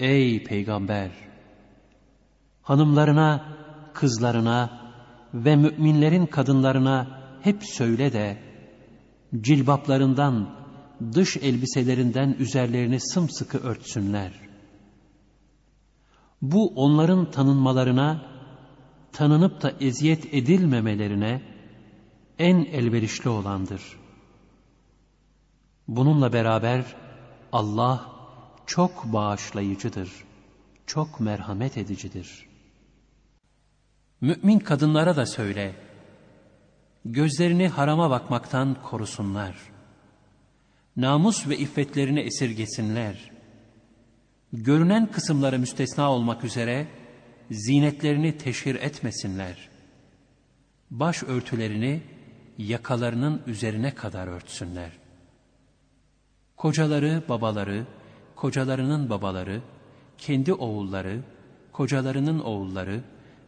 Ey peygamber! Hanımlarına, kızlarına ve müminlerin kadınlarına hep söyle de, cilbaplarından, dış elbiselerinden üzerlerini sımsıkı örtsünler. Bu onların tanınmalarına, tanınıp da eziyet edilmemelerine en elverişli olandır. Bununla beraber Allah çok bağışlayıcıdır, çok merhamet edicidir. Mümin kadınlara da söyle, gözlerini harama bakmaktan korusunlar. Namus ve iffetlerini esirgesinler. Görünen kısımları müstesna olmak üzere zinetlerini teşhir etmesinler. Baş örtülerini yakalarının üzerine kadar örtsünler. Kocaları, babaları, kocalarının babaları, kendi oğulları, kocalarının oğulları,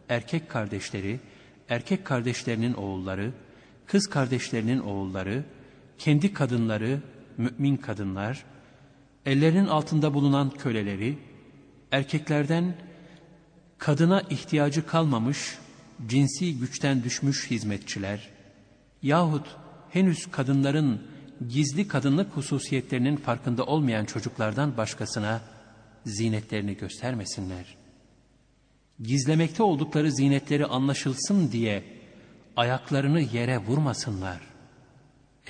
erkek kardeşleri, erkek kardeşlerinin oğulları, kız kardeşlerinin oğulları, kendi kadınları, mümin kadınlar, ellerinin altında bulunan köleleri, erkeklerden kadına ihtiyacı kalmamış, cinsi güçten düşmüş hizmetçiler, yahut henüz kadınların gizli kadınlık hususiyetlerinin farkında olmayan çocuklardan başkasına zinetlerini göstermesinler. Gizlemekte oldukları zinetleri anlaşılsın diye ayaklarını yere vurmasınlar.